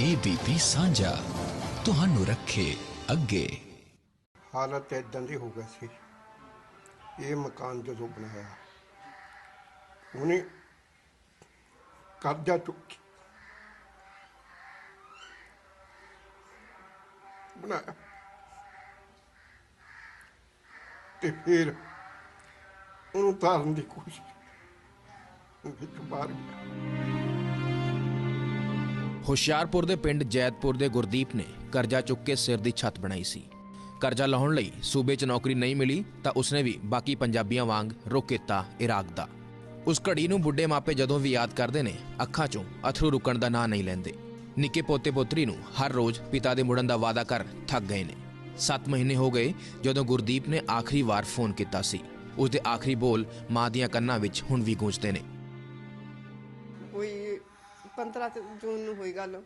ABP ਸਾਂਝਾ, ਤੁਹਾਨੂੰ ਰੱਖੇ ਅੱਗੇ। ਹਾਲਤ ਇਦਾਂ ਦੀ ਹੋ ਗਈ ਸੀ। ਇਹ ਮਕਾਨ ਜਦੋਂ ਬਣਾਇਆ, ਉਹਨੇ ਕਬਜ਼ਾ ਚੁੱਕ। ਬਣਾਇਆ। ਤੇ ਫਿਰ ਉਹਨੂੰ ਤਾਰਨ ਦੀ ਕੋਸ਼ਿਸ਼ ਵਿੱਚ ਬਾਹਰ ਗਿਆ। ਹੁਸ਼ਿਆਰਪੁਰ ਦੇ ਪਿੰਡ ਜੈਤਪੁਰ ਦੇ ਗੁਰਦੀਪ ਨੇ ਕਰਜ਼ਾ ਚੁੱਕ ਕੇ ਸਿਰ ਦੀ ਛੱਤ ਬਣਾਈ ਸੀ। ਕਰਜ਼ਾ ਲਾਉਣ ਲਈ ਸੂਬੇ 'ਚ ਨੌਕਰੀ ਨਹੀਂ ਮਿਲੀ ਤਾਂ ਉਸਨੇ ਵੀ ਬਾਕੀ ਪੰਜਾਬੀਆਂ ਵਾਂਗ ਰੁਕ ਕੀਤਾ ਇਰਾਕ ਦਾ। ਉਸ ਘੜੀ ਨੂੰ ਬੁੱਢੇ ਮਾਪੇ ਜਦੋਂ ਵੀ ਯਾਦ ਕਰਦੇ ਨੇ, ਅੱਖਾਂ 'ਚੋਂ ਅਥਰੂ ਰੁਕਣ ਦਾ ਨਾਂ ਨਹੀਂ ਲੈਂਦੇ। ਨਿੱਕੇ ਪੋਤੇ ਪੋਤਰੀ ਨੂੰ ਹਰ ਰੋਜ਼ ਪਿਤਾ ਦੇ ਮੁੜਨ ਦਾ ਵਾਅਦਾ ਕਰ ਥੱਕ ਗਏ ਨੇ। 7 ਮਹੀਨੇ ਹੋ ਗਏ ਜਦੋਂ ਗੁਰਦੀਪ ਨੇ ਆਖਰੀ ਵਾਰ ਫੋਨ ਕੀਤਾ ਸੀ। ਉਸ ਦੇ ਆਖਰੀ ਬੋਲ ਮਾਂ ਦੀਆਂ ਕੰਨਾਂ ਵਿੱਚ ਹੁਣ ਵੀ ਗੂੰਜਦੇ ਨੇ। 15 ਤੇ ਜੂਨ ਨੂੰ ਹੋਈ ਗੱਲ।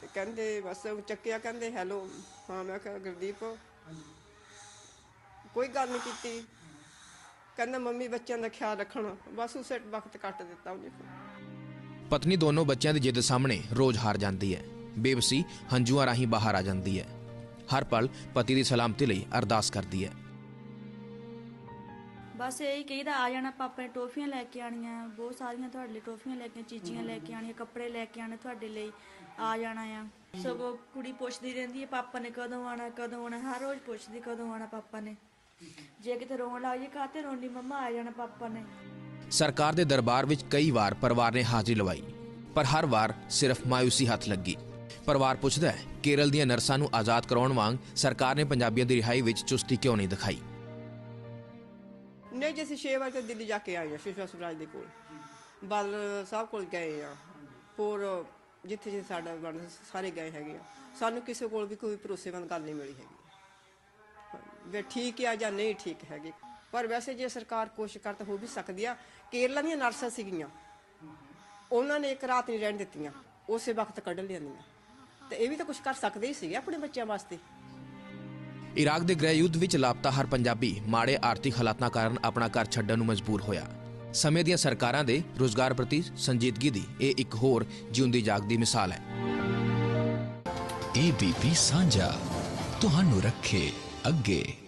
ਤੇ ਕਹਿੰਦੇ ਬਸ ਉਹ ਚੱਕਿਆ, ਕਹਿੰਦੇ ਹੈਲੋ, ਹਾਂ, ਮੈਂ ਕਿਹਾ ਗੁਰਦੀਪ, ਕੋਈ ਗੱਲ ਨਹੀਂ ਕੀਤੀ। ਕਹਿੰਦਾ ਮੰਮੀ ਬੱਚਿਆਂ ਦਾ ਖਿਆਲ ਰੱਖਣਾ। ਬਸ ਉਸੇ ਵਕਤ ਕੱਟ ਦਿੱਤਾ ਉਹਨੇ ਪਤਨੀ ਦੋਨੋਂ ਬੱਚਿਆਂ ਦੀ ਜਿੱਦ ਸਾਹਮਣੇ ਰੋਜ਼ ਹਾਰ ਜਾਂਦੀ ਹੈ। ਬੇਬਸੀ ਹੰਝੂਆਂ ਰਾਹੀਂ ਬਾਹਰ ਆ ਜਾਂਦੀ ਹੈ। ਹਰ ਪਲ ਪਤੀ ਦੀ ਸਲਾਮਤੀ ਲਈ ਅਰਦਾਸ ਕਰਦੀ ਹੈ। ਬਸ ਇਹੀ ਕਹੀਦਾ, ਆ ਜਾਣਾ ਪਾਪਾ ਨੇ ਟੋਫੀਆਂ ਲੈ ਕੇ ਆਣੀਆਂ ਬਹੁਤ ਸਾਰੀਆਂ ਤੁਹਾਡੇ ਲਈ ਟੋਫੀਆਂ ਲੈ ਕੇ, ਚੀਜ਼ੀਆਂ ਲੈ ਕੇ ਆਣੀਆਂ ਕੱਪੜੇ ਲੈ ਕੇ ਆਣੇ ਤੁਹਾਡੇ ਲਈ, ਆ ਜਾਣਾ ਆ। ਸਗੋਂ ਕੁੜੀ ਪੁੱਛਦੀ ਰਹਿੰਦੀ ਹੈ, ਪਾਪਾ ਨੇ ਕਦੋਂ ਆਣਾ ਕਦੋਂ ਆਣਾ ਹਰ ਰੋਜ਼ ਪੁੱਛਦੀ ਕਦੋਂ ਆਣਾ ਪਾਪਾ ਨੇ। ਜੇ ਕਿਤੇ ਰੋਣ ਲੱਗ ਜੇ ਕਾਤੇ ਰੋਣੀ ਮੰਮਾ ਆ ਜਾਣਾ ਪਾਪਾ ਨੇ। ਸਰਕਾਰ ਦੇ ਦਰਬਾਰ ਵਿੱਚ ਕਈ ਵਾਰ ਪਰਿਵਾਰ ਨੇ ਹਾਜ਼ਰੀ ਲਵਾਈ, ਪਰ ਹਰ ਵਾਰ ਸਿਰਫ ਮਾਇੂਸੀ ਹੱਥ ਲੱਗੀ। ਪਰਿਵਾਰ ਪੁੱਛਦਾ ਹੈ, ਕੇਰਲ ਦੀਆਂ ਨਰਸਾਂ ਨੂੰ ਆਜ਼ਾਦ ਕਰਾਉਣ ਵਾਂਗ ਸਰਕਾਰ ਨੇ ਪੰਜਾਬੀਆਂ ਦੀ ਰਿਹਾਈ ਵਿੱਚ ਚੁਸਤੀ ਕਿਉਂ ਨਹੀਂ ਦਿਖਾਈ? ਨਹੀਂ ਜੇ ਅਸੀਂ 6 ਵਜੇ ਤੋਂ ਦਿੱਲੀ ਜਾ ਕੇ ਆਏ ਆ ਸੁਸ਼ਮਾ ਸਵਰਾਜ ਦੇ ਕੋਲ। ਬਾਦਲ ਸਾਹਿਬ ਕੋਲ ਗਏ ਆ ਹੋਰ ਜਿੱਥੇ ਜਿੱਥੇ ਸਾਡਾ ਬਣਦਾ ਸਾਰੇ ਗਏ ਹੈਗੇ ਆ। ਸਾਨੂੰ ਕਿਸੇ ਕੋਲ ਵੀ ਕੋਈ ਭਰੋਸੇਮੰਦ ਗੱਲ ਨਹੀਂ ਮਿਲੀ ਹੈਗੀ। ਵੀ ਠੀਕ ਆ ਜਾਂ ਨਹੀਂ ਠੀਕ ਹੈਗੇ। ਪਰ ਵੈਸੇ ਜੇ ਸਰਕਾਰ ਕੋਸ਼ਿਸ਼ ਕਰ ਤਾਂ ਹੋ ਵੀ ਸਕਦੀ ਆ। ਕੇਰਲਾ ਦੀਆਂ ਨਰਸਾਂ ਸੀਗੀਆਂ। ਉਹਨਾਂ ਨੇ ਇੱਕ ਰਾਤ ਨਹੀਂ ਰਹਿਣ ਦਿੱਤੀਆਂ। ਉਸੇ ਵਕਤ ਕੱਢ ਲਿਆਂਦੀਆਂ। ਤੇ ਇਹ ਵੀ ਤਾਂ ਕੁਝ ਕਰ ਸਕਦੇ ਹੀ ਸੀਗੇ ਆਪਣੇ ਬੱਚਿਆਂ ਵਾਸਤੇ। ਇਰਾਕ ਦੇ ਗ੍ਰਹਿ ਯੁੱਧ ਵਿੱਚ ਲਾਪਤਾ ਹਰ ਪੰਜਾਬੀ ਮਾੜੇ ਆਰਥਿਕ ਹਾਲਾਤਾਂ ਕਾਰਨ ਆਪਣਾ ਘਰ ਛੱਡਣ ਨੂੰ ਮਜਬੂਰ ਹੋਇਆ। ਸਮੇਂ ਦੀਆਂ ਸਰਕਾਰਾਂ ਦੇ ਰੋਜ਼ਗਾਰ ਪ੍ਰਤੀ ਸੰਜੀਦਗੀ ਦੀ ਇਹ ਇੱਕ ਹੋਰ ਜਿਉਂਦੀ ਜਾਗਦੀ ਮਿਸਾਲ ਹੈ। ਏਬੀਪੀ ਸਾਂਝਾ, ਤੁਹਾਨੂੰ ਰੱਖੇ ਅੱਗੇ।